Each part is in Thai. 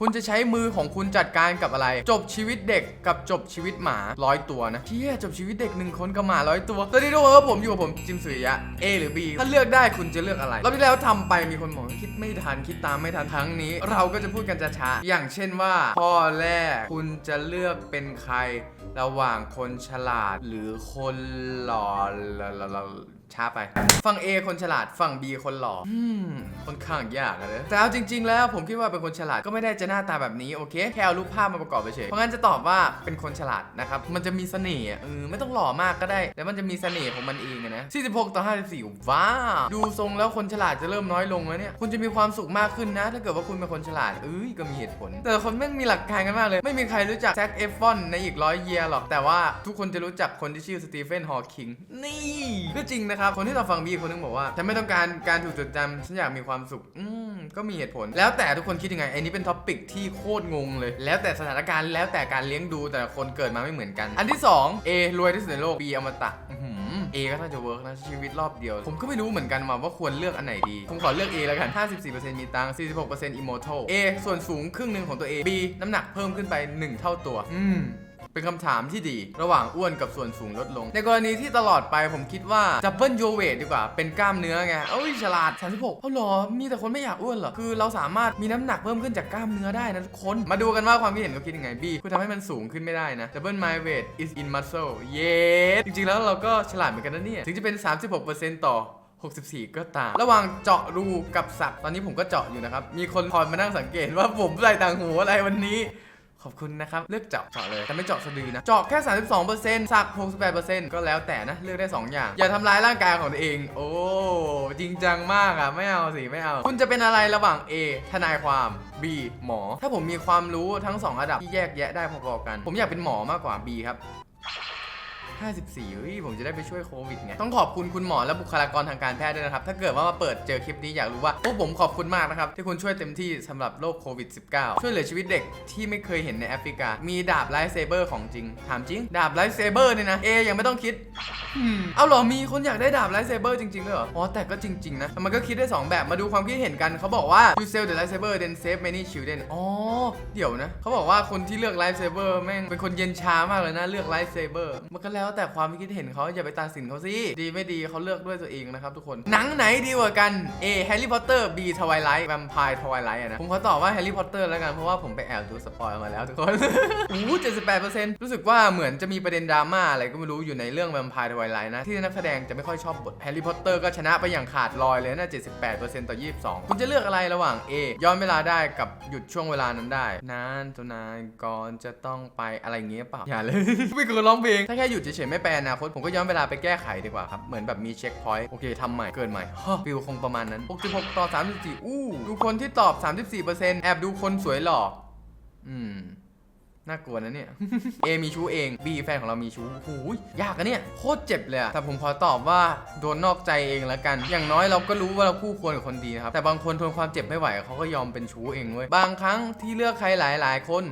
คุณจะใช้มือของคุณจัดการกับอะไร จบชีวิตเด็กกับจบชีวิตหมาร้อยตัวนะเที่ยจบชีวิตเด็กหนึ่งคนกับหมาร้อยตัวสวัสดีทุกคนครับผมอยู่กับผมจิมสุริยะ A หรือ B ถ้าเลือกได้คุณจะเลือกอะไรรอบที่แล้วทำไปมีคนบอกคิดไม่ทันคิดตามไม่ทันครั้งนี้ เราก็จะพูดกันช้าๆอย่างเช่นว่า ข้อแรกคุณจะเลือกเป็นใคร ระหว่างคนฉลาดหรือคนหล่อ ช้าไป ฝั่ง A คนฉลาด ฝั่ง B คนหล่ออืมค่อนข้างยากอะเลยแต่เอาจริง ๆ แล้วผมคิดว่าเป็นคนฉลาดก็ไม่ได้จะหน้าตาแบบนี้โอเค แค่เอารูปภาพมาประกอบไปเฉยเพราะงั้นจะตอบว่าเป็นคนฉลาดนะครับ มันจะมีเสน่ห์อะเออไม่ต้องหล่อมากก็ได้ แต่มันจะมีเสน่ห์ของมันเองอะนะ46ต่อ54 ว้าว ดูทรงแล้วคนฉลาดจะเริ่มน้อยลงแล้วเนี่ย คุณจะมีความสุขมากขึ้นนะ ถ้าเกิดว่าคุณเป็นคนฉลาด เอ้ย ก็มีเหตุผล แต่ละคนแม่งมีหลักการกันมากเลย ไม่มีใครรู้จักแจ็คเอฟฟอนในอีกร้อยเยียร์หรอก แต่ว่าทุกคนจะรู้จักคนที่ชื่อสตีเฟน ฮอว์คิง นี่ ก็จริงนะครับ คนที่เราฟังบีคนนึงบอกว่าฉันไม่ต้องการการถูกจดจำฉันอยากมีความสุข อืมก็มีเหตุผล แล้วแต่ทุกคนคิดยังไงไอ้นี้เป็นท็อปปิกที่โคตรงงเลย แล้วแต่สถานการณ์แล้วแต่การเลี้ยงดูแต่ละคนเกิดมาไม่เหมือนกัน อันที่สอง A รวยที่สุดในโลก B อมตะอื้อก็น่าจะเวิร์กนะชีวิตรอบเดียว ผมก็ไม่รู้เหมือนกันว่าว่าควรเลือกอันไหนดี ผมขอเลือก A แล้วกัน 54%มีตังค์46% immortal A ส่วนสูงครึ่งหนึ่งของตัว A B น้ำหนักเพิ่มขึ้นไป 1 เท่าตัว อืม เป็นคำถามที่ดี ระหว่างอ้วนกับส่วนสูงลดลง ในกรณีที่ตลอดไปผมคิดว่าดับเบิลโยเวทดีกว่า เป็นกล้ามเนื้อไง เอ้ยฉลาด 36เอาหรอ มีแต่คนไม่อยากอ้วนเหรอ คือเราสามารถมีน้ำหนักเพิ่มขึ้นจากกล้ามเนื้อได้นะทุกคน มาดูกันว่าความคิดเห็นเขาคิดยังไง B คือทำให้มันสูงขึ้นไม่ได้นะ Double my weight is in muscle เย้จริงๆแล้วเราก็ฉลาดเหมือนกันนะเนี่ย ถึงจะเป็น 36%ต่อ64 ก็ตาม ระหว่างเจาะรูกับสัก ตอนนี้ผมก็เจาะอยู่นะครับ มีคนคอยมานั่งสังเกตว่าผมใส่ต่างหูอะไรวันนี้ ขอบคุณนะครับ เลือกเจาะเจาะเลย แต่ไม่เจาะสะดือนะ เจาะแค่ 32%สัก 68%ก็แล้วแต่นะ เลือกได้ 2 อย่าง อย่าทำร้ายร่างกายของตัวเอง โอ้ จริงจังมากอะไม่เอาสิ ไม่เอา คุณจะเป็นอะไรระหว่าง A ทนายความ B หมอ ถ้าผมมีความรู้ทั้ง 2 ระดับที่แยกแยะได้พอๆกัน ผมอยากเป็นหมอมากกว่า B ครับ 54เฮ้ยผมจะได้ไปช่วยโควิดไงต้องขอบคุณคุณหมอและบุคลากรทางการแพทย์ด้วยนะครับ ถ้าเกิดว่ามาเปิดเจอคลิปนี้อยากรู้ว่าพวกผมขอบคุณมากนะครับ ที่คุณช่วยเต็มที่สำหรับโรคโควิด -19 ช่วยเหลือชีวิตเด็กที่ไม่เคยเห็นในแอฟริกา มีดาบไลท์เซเบอร์ของจริงถามจริง ดาบไลท์เซเบอร์เนี่ยนะเอยังไม่ต้องคิด เอาเหรอมีคนอยากได้ดาบไลท์เซเบอร์จริงๆด้วยเหรอ อ๋อ แต่ก็จริง ๆ นะ มันก็คิดได้ 2 แบบมาดูความคิดเห็นกัน เขาบอกว่า you sell the lightsaber then save many children อ๋อ เดี๋ยวนะ เขาบอกว่าคนที่เลือกไลท์เซเบอร์แม่งเป็นคนเย็นชามากเลยนะ เลือกไลท์เซเบอร์มันก็แล้วแต่ความคิดเห็นเขาอย่าไปตัดสินเขาสิดีไม่ดีเขาเลือกด้วยตัวเองนะครับทุกคนหนังไหนดีกว่ากัน A Harry Potter B Twilight Vampire Twilight อะนะผมขอตอบว่า Harry Potter แล้วกันเพราะว่าผมไปแอบดูสปอยมาแล้วทุกคนอู้78%รู้สึกว่าเหมือนจะมีประเด็นดราม่าอะไรก็ไม่รู้อยู่ในเรื่อง Vampire Twilight นะ ที่นักแสดงจะไม่ค่อยชอบบท Harry Potter ก็ชนะไปอย่างขาดลอยเลยนะ 78%ต่อ 22 คุณจะเลือกอะไรระหว่าง A ย้อนเวลาได้กับหยุดช่วงเวลานั้นได้ นานตัวนานก่อนจะต้องไปอะไรเงี้ยเปล่าอย่าเลย ไม่เควรร้องเพลง ถ้าแค่หยุดเฉยๆไม่ไปอนาคตผมก็ย้อนเวลาไปแก้ไขดีกว่าครับ เหมือนแบบมีเช็คพอยต์โอเคทำใหม่เกินใหม่ฮะฟิลคงประมาณนั้น 66 ต่อ 34 อู้ดูคนที่ตอบ 34%แอบดูคนสวยหล่ออืม น่ากลัวนะเนี่ย A มีชู้เอง B แฟนของเรามีชู้หูยยากอะเนี่ย โคตรเจ็บเลยอะแต่ผมขอตอบว่าโดนนอกใจเองแล้วกัน อย่างน้อยเราก็รู้ว่าเราคู่ควรกับคนดีนะครับ แต่บางคนทนความเจ็บไม่ไหวเขาก็ยอมเป็นชู้เองเว้ย บางครั้งที่เลือกใครหลายๆ คน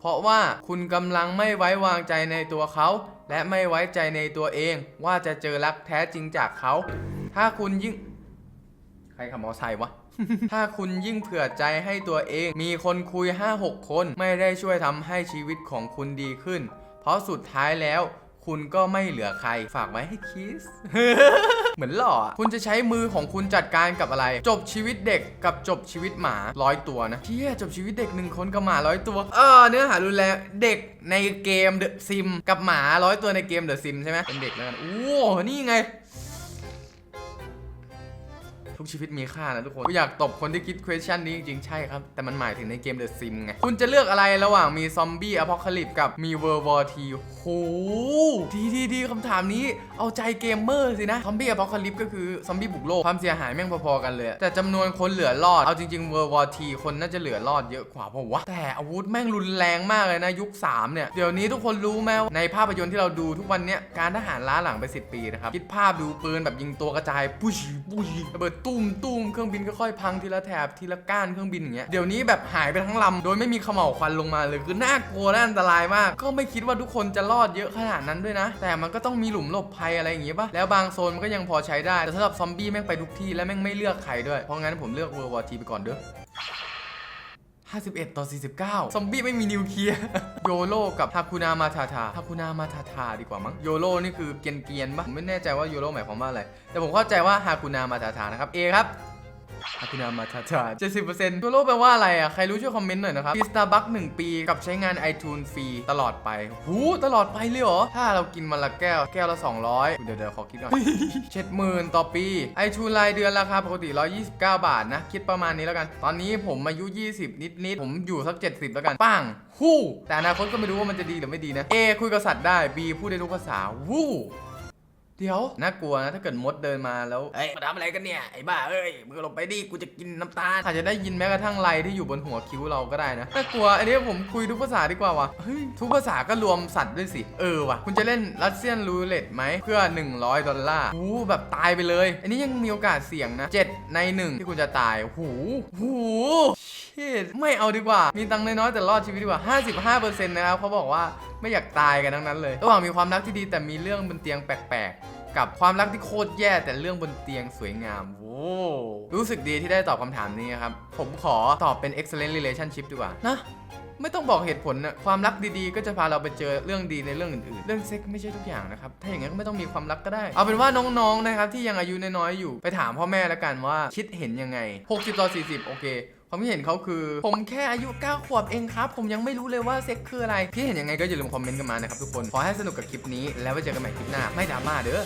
เพราะว่าคุณกำลังไม่ไว้วางใจในตัวเขา และไม่ไว้ใจในตัวเอง ว่าจะเจอรักแท้จริงจากเขา ถ้าคุณยิ่ง ใครขับมอไซค์วะ ถ้าคุณยิ่งเผื่อใจให้ตัวเอง มีคนคุย 5-6 คน ไม่ได้ช่วยทำให้ชีวิตของคุณดีขึ้น เพราะสุดท้ายแล้ว คุณก็ไม่เหลือใคร ฝากไว้ให้คิส เหมือนหล่ออะคุณจะใช้มือของคุณจัดการกับอะไร จบชีวิตเด็กกับจบชีวิตหมาร้อยตัวนะเที่ยจบชีวิตเด็กหนึ่งคนกับหมาร้อยตัว เออเนื้อหารุนแรงเด็กในเกมเดอะซิมกับหมาร้อยตัวในเกมเดอะซิมใช่ไหมเป็นเด็กแล้วกันโอ้นี่ไง ทุกชีวิตมีค่านะทุกคนอยากตบคนที่คิด question นี้จริงๆใช่ครับ แต่มันหมายถึงในเกม The Sim ไง คุณจะเลือกอะไรระหว่างมีซอมบี้อพอคลิปกับมี World War T โหดีดีดีคำถามนี้เอาใจเกมเมอร์สินะ ซอมบี้อพอคลิปก็คือ ซอมบี้บุกโลก ความเสียหายแม่งพอๆกันเลย แต่จำนวนคนเหลือรอด เอาจริงๆ World War T คนน่าจะเหลือรอดเยอะกว่าเพราะวะแต่อาวุธแม่งรุนแรงมากเลยนะยุค 3 เนี่ย เดี๋ยวนี้ทุกคนรู้ไหมว่าในภาพยนตร์ที่เราดูทุกวันเนี้ยการทหารล้าหลังไป 10 ปีนะครับคิดภาพดูปืนแบบยิงตัวกระจายปุ้ยปุ้ยระเบิดตุ้มตุ้มเครื่องบินค่อยๆพังทีละแถบทีละก้านเครื่องบินอย่างเงี้ยเดี๋ยวนี้แบบหายไปทั้งลำโดยไม่มีขม่าวควันลงมาเลยคือน่ากลัวและอันตรายมาก ก็ไม่คิดว่าทุกคนจะรอดเยอะขนาดนั้นด้วยนะ แต่มันก็ต้องมีหลุมหลบภัยอะไรอย่างงี้ป่ะแล้วบางโซนมันก็ยังพอใช้ได้แต่สำหรับซอมบี้แม่งไปทุกที่และแม่งไม่เลือกใครด้วยเพราะงั้นผมเลือกเวอร์วอทีไปก่อนเด้อ 51 ต่อ 49 ซอมบี้ไม่มีนิวเคลียร์ โยโรกับฮาคุนามาทาทาฮาคุนามาทาทาดีกว่ามั้ง โยโรนี่คือเกียนเกียนปะผมไม่แน่ใจว่าโยโรหมายความว่าอะไร แต่ผมเข้าใจว่าฮาคุนามาทาทานะครับ A ครับ ฮาคุนามาทาทา70%โยโ o แปลว่าอะไรอะ ใครรู้ช่วยคอมเมนต์หน่อยนะครับมีสตาร์บัค1ปีกับใช้งาน iTunes ฟรีตลอดไป หูตลอดไปเลยเหรอ ถ้าเรากินมันละแก้ว แก้วละ 200 เดี๋ยวเดี๋ยวขอคิดก่อนเจ็ดหมื่นต่อปีไอทูนรายเดือนราคาปกติ 129 บาทนะ คิดประมาณนี้แล้วกัน ตอนนี้ผมอายุ 20 นิดๆผมอยู่สัก 70 แล้วกันปังฮู้แต่อนาคตก็ไม่รู้ว่ามันจะดีหรือไม่ดีนะ A คุยกับสัตว์ได้ B พูดได้ทุกภาษาวู้ เดี๋ยว น่ากลัวนะถ้าเกิดมดเดินมาแล้วเอ้ยมาทำอะไรกันเนี่ยไอ้บ้าเอ้ยมึงหลบไปดิกูจะกินน้ำตาลอาจจะได้ยินแม้กระทั่งไรที่อยู่บนหัวคิ้วเราก็ได้นะน่ากลัวอันนี้ผมคุยทุกภาษาดีกว่าวะเฮ้ยทุกภาษาก็รวมสัตว์ด้วยสิเออว่ะคุณจะเล่นรัสเซียนรูเล็ตไหมเพื่อ 100 ดอลลาร์หูแบบตายไปเลย อันนี้ยังมีโอกาสเสี่ยงนะ 7 ใน 1 ที่คุณจะตายหูหูชิตไม่เอาดีกว่า มีตังค์น้อยๆแต่รอดชีวิตดีกว่า 55%นะครับเขาบอกว่า ไม่อยากตายกันทั้งนั้นเลย ระหว่างมีความรักที่ดีแต่มีเรื่องบนเตียงแปลกๆ กับความรักที่โคตรแย่แต่เรื่องบนเตียงสวยงามโว้รู้สึกดีที่ได้ตอบคำถามนี้ครับ ผมขอตอบเป็น excellent relationship ดีกว่านะไม่ต้องบอกเหตุผลนะความรักดีๆ ก็จะพาเราไปเจอเรื่องดีในเรื่องอื่นๆ เรื่องเซ็กไม่ใช่ทุกอย่างนะครับ ถ้าอย่างนั้นก็ไม่ต้องมีความรักก็ได้ เอาเป็นว่าน้องๆนะครับที่ยังอายุน้อยๆอยู่ไปถามพ่อแม่แล้วกันว่าคิดเห็นยังไง60ต่อ40 โอเค ความคิดเห็นเขาคือ ผมแค่อายุ 9 ขวบเองครับ ผมยังไม่รู้เลยว่าเซ็กคืออะไรพี่เห็นยังไงก็อย่าลืมคอมเมนต์กันมานะครับทุกคน ขอให้สนุกกับคลิปนี้แล้วไว้เจอกันใหม่คลิปหน้า ไม่ดราม่าเด้อ